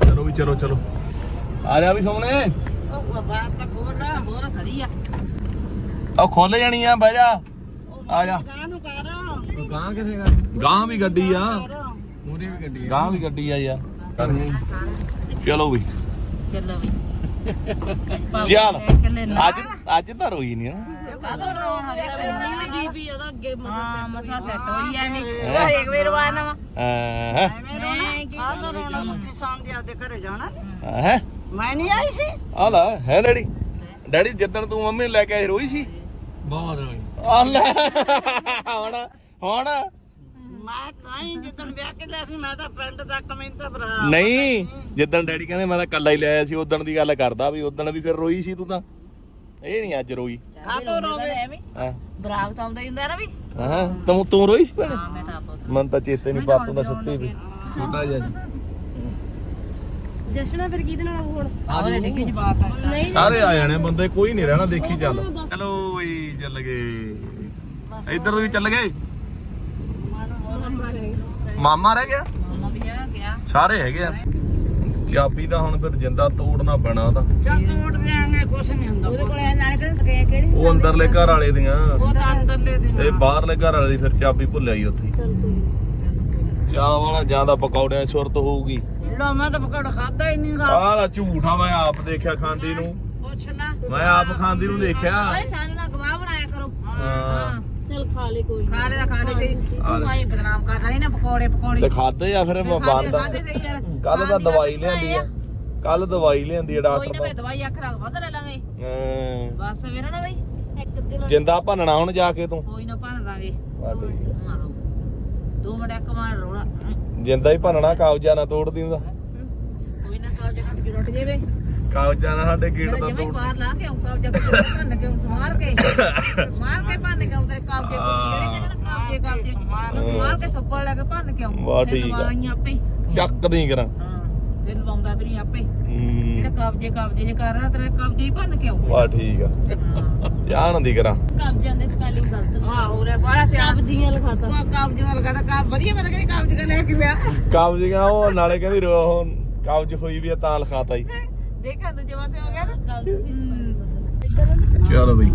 ਚਲੋ ਵੀ ਚਲੋ ਚਲੋ। ਆ ਜਾ ਵੀ ਸੋਹਣੇ। ਉਹ ਬਾਹਰ ਤਾਂ ਖੋਲਾ ਬੋਲ ਖੜੀ ਆ। ਉਹ ਖੋਲ ਜਾਣੀ ਆ ਬਹਿ ਜਾ। ਆ ਜਾ। ਕਰ। ਗਾਂ ਕਿਥੇ ਕਰ? ਗਾਂ ਵੀ ਗੱਡੀ ਆ। ਮੂਰੇ ਵੀ ਗੱਡੀ ਗਾਂ ਵੀ ਗੱਡੀ ਆ ਯਾਰ। ਚਲੋ ਵੀ। ਚੱਲੋ ਵੀ। ਚੱਲ। ਅੱਜ ਅੱਜ ਤਾਂ ਰੋਈ ਨਹੀਂ ਨਾ। ਆਦਰ ਰੋਣ ਹੋ ਗਿਆ ਮੇਰਾ ਬੀਬੀ ਉਹਦਾ ਅੱਗੇ ਮਸਾ ਹਾਂ ਮਸਾ ਸੈੱਟ ਹੋਈ ਐਵੇਂ ਉਹ ਹਰੇਕ ਵੇਰ ਵਾਨਾ ਵਾ। ਹੈ ਮੈਂ ਕੀ ਆ ਤਾਂ ਰੋਣਾ ਸੁੱਕੀ ਸਾਂਝ ਦੇ ਆਪਦੇ ਘਰੇ ਜਾਣਾ। ਨੀ। ਹੈ। ਮੈਂ ਨਹੀਂ ਆਈ ਸੀ। ਆ ਲੈ ਹੈ ਡੈਡੀ? ਡੈਡੀ ਜਿੱਦਣ ਤੂੰ ਮੰਮੀ ਨੂੰ ਲੈ ਕੇ ਆਈ ਰੋਈ ਸੀ? ਬਹੁਤ ਹੋਈ ਆ ਲੈ। ਹੁਣ ਹੁਣ। ਮੈਂ ਤਾਂ ਹੀ ਜਿੱਦਣ ਵਿਆਹ ਕੇ ਲਿਆ ਸੀ ਮੈਂ ਤਾਂ ਪਿੰਡ ਤੱਕ ਮੈਨੂੰ ਤਾਂ ਭਰਾ ਨਹੀਂ ਜਿੱਦਣ ਡੈਡੀ ਕਹਿੰਦੇ ਮੈਂ ਤਾਂ ਕੱਲਾ ਹੀ ਲਿਆਇਆ ਸੀ ਉਦਣ ਦੀ ਗੱਲ ਕਰਦਾ ਵੀ ਉਦਣ ਵੀ ਫਿਰ ਰੋਈ ਸੀ ਤੂੰ ਤਾਂ? ਇਹ ਨਹੀਂ ਅੱਜ ਰੋਈ। ਆ ਤਾਂ ਰੋਵੇ ਐਵੇਂ। ਹਾਂ। ਬਰਾਗ ਤਾਂ ਆਉਂਦਾ ਹੀ ਹੁੰਦਾ ਨਾ ਵੀ। ਹਾਂ ਤੂੰ ਤੂੰ ਰੋਈ ਸੀ ਭੈਣੇ? ਹਾਂ ਮੈਂ ਤਾਂ ਆਪ ਮਨ ਤਾਂ ਚੇਤੇ ਨਹੀਂ ਬਾਪੂ ਦਾ ਸੁੱਤੇ ਵੀ। ਛੋਟਾ ਜਿਹਾ ਸੀ। ਜਸ਼ਨਾ ਫਿਰ ਕਿਹਦੇ ਨਾਲ ਹੁਣ? ਆਹ ਡਿੱਗੀ ਚ ਨਹੀਂ ਸਾਰੇ ਆ ਜਾਣੇ ਬੰਦੇ ਕੋਈ ਨਹੀਂ ਰਹਿਣਾ ਦੇਖੀ ਚੱਲ। ਚਲੋ ਵੀ ਚੱਲ ਗਏ। ਇੱਧਰ ਵੀ ਚੱਲ ਗਏ? ਮਾਮਾ ਰਹਿ ਗਿਆ? ਮਾਮਾ ਵੀ ਆ ਗਿਆ। ਸਾਰੇ ਹੈਗੇ ਆ। ਚਾਬੀ ਦਾ ਹੁਣ ਫਿਰ ਜਿੰਦਾ ਤੋੜਨਾ ਪੈਣਾ ਤਾਂ। ਚੱਲ ਤੋੜ ਦਿਆਂਗੇ ਕੁਛ ਨਹੀਂ ਹੁੰਦਾ। ਉਹਦੇ ਕੋਲ ਨਾਲੇ ਕਹਿੰਦੇ ਸਕੇ ਕਿਹੜੀ ਉਹ ਅੰਦਰਲੇ ਘਰ ਵਾਲੇ ਦੀਆਂ। ਉਹ ਤਾਂ ਅੰਦਰਲੇ ਦੀ ਇਹ ਬਾਹਰਲੇ ਘਰ ਵਾਲੇ ਦੀ ਫਿਰ ਚਾਬੀ ਭੁੱਲਿਆ ਹੀ ਉੱਥੇ। ਚਾਹ ਵਾਲਾ ਜਾਂਦਾ ਪਕੌੜਿਆਂ ਸੁਰਤ ਹੋਊਗੀ। ਲੋ ਮੈਂ ਤਾਂ ਪਕੜ ਖਾਦਾ ਹੀ ਨਹੀਂ ਗਾ ਆਹ ਲਾ ਝੂਠਾ ਮੈਂ ਆਪ ਦੇਖਿਆ ਖਾਂਦੀ ਨੂੰ ਪੁੱਛ ਨਾ। ਮੈਂ ਆਪ ਖਾਂਦੀ ਨੂੰ ਦੇਖਿਆ। ਓਏ ਸਾਨੂੰ ਨਾ ਗਵਾਹ ਬਣਾਇਆ ਕਰੋ। ਹਾਂ। ਚੱਲ ਖਾ ਲੈ ਕੋਈ ਖਾ ਲੈ ਤਾਂ ਖਾ ਲੈ ਸਹੀ ਤੂੰ ਆਈ ਬਦਨਾਮ ਕਰਦਾ ਨਹੀਂ ਨਾ ਪਕੌੜੇ ਪਕੌੜੇ। ਤੇ ਖਾਦੇ ਆ ਫਿਰ ਮੈਂ ਬੰਦ ਖਾਦੇ ਸਹੀ ਯਾਰ ਕੱਲ ਤਾਂ ਦਵਾਈ ਲਿਆਂਦੀ ਆ। ਕੱਲ ਦਵਾਈ ਲਿਆਂਦੀ ਆ ਕੋਈ ਡਾਕਟਰ ਨਾ ਮੈਂ ਦਵਾਈ ਅੱਖ ਰੱਖ ਵੱਧ ਲੈ ਲਾਂਗੇ। ਹਾਂ। ਬਸ ਵੇਰਾ ਨਾ ਬਈ। ਇੱਕ ਦਿਨ ਜਿੰਦਾ ਭੰਨਣਾ ਹੁਣ ਜਾ ਕੇ ਤੂੰ। ਕੋਈ ਨਾ ਭੰਨ ਦਾਂਗੇ ਆ ਠੀਕ ਆ। ਮਾਰੋ। ਦੋ ਮਿੰਟ ਇੱਕ ਮਾਰ ਰੋੜਾ ਜਿੰਦਾ ਹੀ ਭੰਨਣਾ ਕਾਗਜ਼ਾਂ ਨਾ ਤੋੜਦੀ ਹੁੰਦਾ। ਕੋਈ ਨਾ ਕਾਜ ਕੱਟ ਕੇ ਰੁੱਟ ਜਾਵੇ। ਕਾਗਜ਼ਾਂ ਨਾਲ ਸਾਡੇ ਗੇਟ ਦਾ ਤੋੜ ਬਾਹਰ ਲਾ ਕੇ ਆਉਂ ਕਾਬਜਾ ਕੇ ਭੰਨ ਕੇ ਮਾਰ ਕੇ। ਮਾਰ ਕੇ ਭੰਨ ਕੇ ਆਉਂ ਤੇਰੇ ਕਾਬਜੇ ਕੋ ਜਿਹੜੇ ਕਹਿੰਦੇ ਨਾ ਕਾਬਜੇ ਕਾਬਜੇ ਮਾਰ ਕੇ ਸੱਪੜ ਲੈ ਕੇ ਭੰਨ ਕੇ ਆਉਂ ਵਾਹ, ਠੀਕ ਆ। ਆਪੇ। ਚੱਕਦੀ ਕਰਾਂ। ਹਾਂ ਫਿਰ ਲਵਾਉਂਦਾ ਫਿਰ ਆਪੇ। ਜਿਹੜਾ ਕਾਬਜੇ ਕਾਬਜੇ ਜੇ ਕਰ ਰਿਹਾ ਤੇਰੇ ਕਾਬਜੇ ਹੀ ਭੰਨ ਕੇ ਆਉਂ। ਵਾਹ ਠੀਕ ਆ। ਜਾਣ ਦੀ ਕਰਾਂ। ਕਬਜ਼ਿਆਂ ਦੇ ਸਪੈਲਿੰਗ ਗਲਤ ਹਾਂ ਹੋ ਰਿਹਾ ਬਾਹਲਾ ਸਿਆਣਾ। ਕਬਜ਼ੀਆਂ ਲਿਖਾਤਾ। ਕਾਬਜੇ ਵਾਲਾ ਕਹਿੰਦਾ ਕਾਬ ਵਧੀਆ ਮੈਂ ਕਹਿੰਦੀ ਕਾਬਜੇ ਲੈ ਕੇ ਲਿਆ ਕਾਬਜ਼ੀਆਂ ਉਹ ਨਾਲੇ ਕਹਿੰਦੀ ਰੋ ਉਹ ਕਾਬਜ਼ ਹੋਈ ਵੀ ਤਾਂ ਲਿਖਾਤਾ ਹੀ? ਦੇਖਾ ਦੂਜੇ ਪਾਸੇ ਹੋ ਗਿਆ ਨਾ? ਗਲਤ ਸੀ ਸਪੈਲਿੰਗ ਚਲੋ ਬਈ।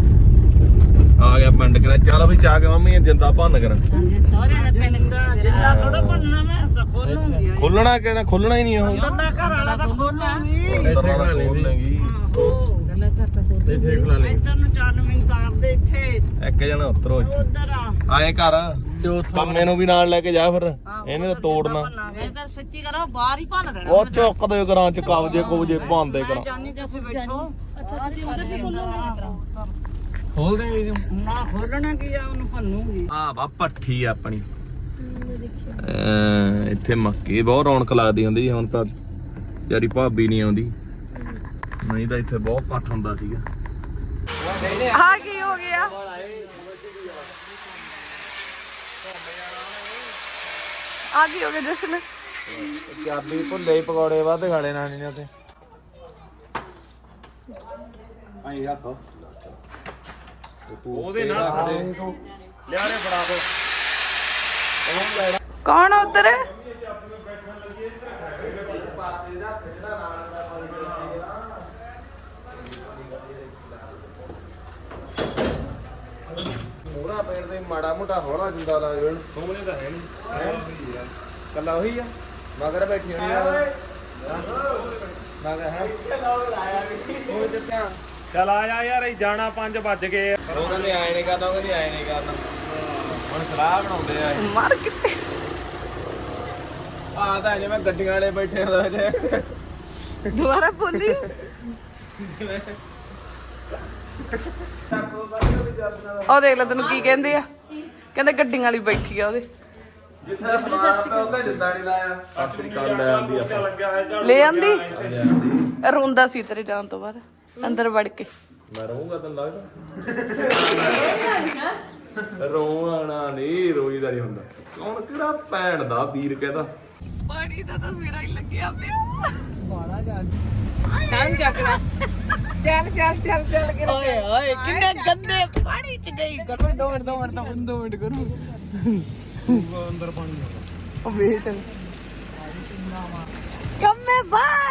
ਆ ਗਿਆ ਪਿੰਡ ਕਰਾ। ਚਲ ਬਈ ਜਾ ਕੇ ਮੰਮੀ ਇਹ ਜਿੰਦਾ ਭੰਨ ਕਰਾਂ। ਸਹੁਰਿਆਂ ਦਾ ਪਿੰਡ ਜਿੰਦਾ ਥੋੜਾ ਭੰਨਣਾ ਮੈਂ ਖੋਲੂੰਗੀ ਖੋਲਣਾ ਕਹਿੰਦਾ ਖੋਲਣਾ ਹੀ ਨਹੀਂ ਉਹ। ਅੰਦਰਲਾ ਘਰ ਵਾਲਾ ਤਾਂ ਖੋਲੂੰਗੀ ਦਰਵਾਜ਼ਾ ਖੋਲ ਲੈਂਗੀ ਗੱਲਾਂ ਕਰਤਾ ਫਿਰ ਤੇ ਸੇਖ ਲਾ ਲਈ ਇੱਧਰ ਨੂੰ ਚੱਲ ਮਿੰਟ ਆਪਦੇ ਇੱਥੇ। ਇੱਕ ਜਣਾ ਉਤਰੋ ਉਧਰ ਆ। ਆਏ ਘਰ। ਤੇ ਉੱਥੋਂ ਕੰਮੇ ਨੂੰ ਵੀ ਨਾਲ ਲੈ ਕੇ ਜਾ ਫਿਰ। ਇਹਨੇ ਤਾਂ ਤੋੜਨਾ। ਮੈਂ ਤਾਂ ਸੱਚੀ ਕਰਾਂ ਬਾਹਰ ਹੀ ਭੰਨ ਦੇਣਾ ਉਹ ਚੁੱਕ ਦੇ ਕਰਾਂ ਚ ਕਬਜੇ ਕੁਬਜੇ ਮੈਂ ਕਰਾਂ ਜਾਨੀ ਤੁਸੀਂ ਬੈਠੋ। ਅੱਛਾ ਤੁਸੀਂ ਉਧਰ ਤੇ ਖੋਲੋਗੇ ਖੋਲ ਦੇਂਗੇ ਜੀ? ਨਾ ਖੋਲਣਾ ਕੀ ਆ ਉਹਨੂੰ ਭੰਨੂਗੀ। ਆ ਵਾ ਪੱਠੀ ਆ ਆਪਣੀ। ਅਹ ਇੱਥੇ ਮੱਕੀ ਬਹੁਤ ਰੌਣਕ ਲੱਗਦੀ ਹੁੰਦੀ ਸੀ, ਹੁਣ ਤਾਂ ਜਾਰੀ ਭਾਬੀ ਨਹੀਂ ਆਉਂਦੀ। ਨਹੀਂ ਤਾਂ ਇੱਥੇ ਬਹੁਤ ਇਕੱਠ ਹੁੰਦਾ ਸੀਗਾ। ਆ ਕੀ ਹੋ ਗਿਆ? ਆ ਕੀ ਹੋ ਗਿਆ ਜਸ਼ਨ ਚਾਬੀ ਭੁੱਲੇ ਪਕੌੜੇ ਵੱਧ ਖਾਲੇ ਨਾਨੀ ਨੇ ਉੱਥੇ ਆਈ ਹੱਥ ਉਹਦੇ ਨਾਲ ਲਿਆਰੇ ਫੜਾ ਦੋ ਕੌਣ ਉਧਰ ਮੋਰਾ ਪੈਰ ਤੇ ਮਾੜਾ ਮੋਟਾ ਹੌਲਾ ਜਿੰਦਾ ਲਾ ਜਣ ਸੋਹਣੇ ਤਾਂ ਹੈ ਨਹੀਂ ਕੱਲਾ ਉਹੀ ਆ। ਮਗਰ ਬੈਠੀ ਹੋਣੀ ਆ। ਮਗਰ ਹੈ। ਉਹ ਜਿੱਤਾਂ ਚਲ ਆ ਜਾ ਯਾਰ ਅਸੀਂ ਜਾਣਾ 5 ਵੱਜ ਗਏ ਆ। ਉਹ ਕਹਿੰਦੇ ਆਏ ਨਹੀਂ ਕਰਨਾ ਉਹ ਕਹਿੰਦੇ ਆਏ ਨਹੀਂ ਕਰਨਾ। ਹੁਣ ਸਲਾਹ ਬਣਾਉਂਦੇ ਆ ਇਹ। ਮਰ ਕਿਤੇ ਆ ਤਾਂ ਜਿਵੇਂ ਗੱਡੀਆਂ ਵਾਲੇ ਬੈਠੇ ਹੁੰਦਾ ਜੇ ਦੁਬਾਰਾ ਬੋਲੀ। ਉਹ ਦੇਖ ਲੈ ਤੈਨੂੰ ਕੀ ਕਹਿੰਦੇ ਆ। ਕਹਿੰਦੇ ਗੱਡੀਆਂ ਵਾਲੀ ਬੈਠੀ ਆ ਉਹਦੇ। ਜਿੱਥੇ ਦਾ ਸਮਾਨ ਤਾਂ ਉਹਦਾ ਜਿੱਦਾਂ ਨਹੀਂ ਲਾਇਆ। ਸਤਿ ਸ੍ਰੀ ਅਕਾਲ ਲੈ ਆਂਦੀ ਆਪਾਂ। ਲੈ ਆਂਦੀ ਲੈ ਆਂਦੀ? ਰੋਂਦਾ ਸੀ ਤੇਰੇ ਜਾਣ ਤੋਂ ਬਾਅਦ ਅੰਦਰ ਵੜ ਕੇ। ਮੈਂ ਰਹੂੰਗਾ ਤੈਨੂੰ ਲੱਗਦਾ? ਰੋਣਾ ਨਹੀਂ ਰੋਈਦਾ ਨਹੀਂ ਹੁੰਦਾ। ਕੌਣ ਕਿਹੜਾ ਭੈਣ ਦਾ ਵੀਰ ਕਹਿੰਦਾ? ਪਾਣੀ ਦਾ ਤਾਂ ਸਿਰਾ ਹੀ ਲੱਗਿਆ ਪਿਆ ਟਾਈਮ ਚੱਕ ਲੈ ਚੱਲ ਚੱਲ ਚੱਲ ਚੱਲ ਕੇ ਓਏ ਓਏ ਕਿੰਨੇ ਗੰਦੇ ਪਾਣੀ ਚ ਗਈ ਕਰੋ ਦੋ ਮਿੰਟ ਦੋ ਮਿੰਟ ਦੋ ਮਿੰਟ ਦੋ ਮਿੰਟ ਕਰੋ ਅੰਦਰ ਪਾਣੀ ਉਹ ਵੇਟ ਕੰਮੇ ਬਾਏ